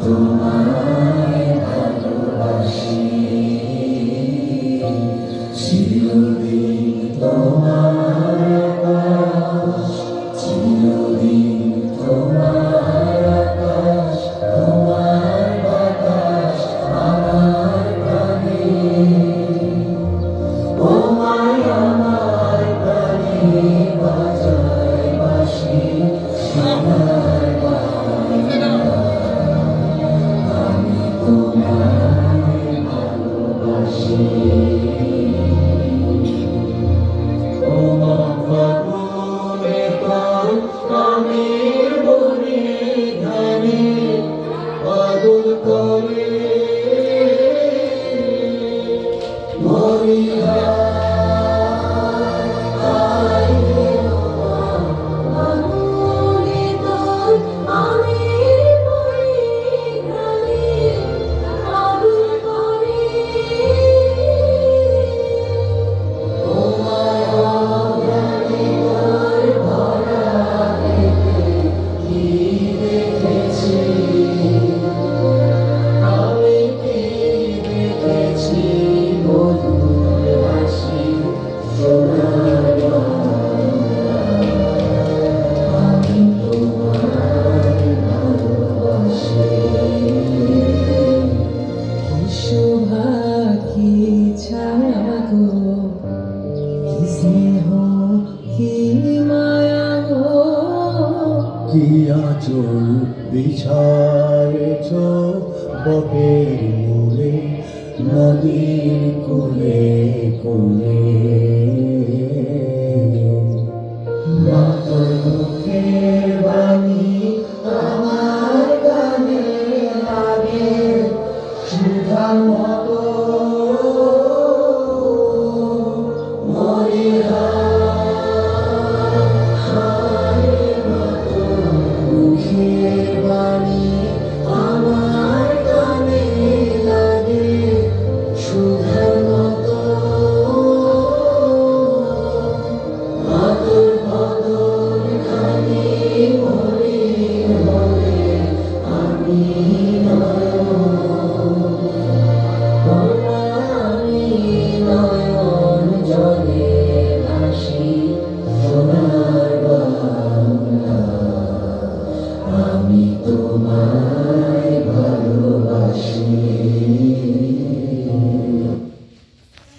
তোমায় for me. আমাগো কি স্নেহ কি মায়া গো কি আচল বিছায়েছ বটের মূলে, নদীর কোলে কোলে মাতর মুখের বাণী আমার গানে লাগে। সুধা 위해서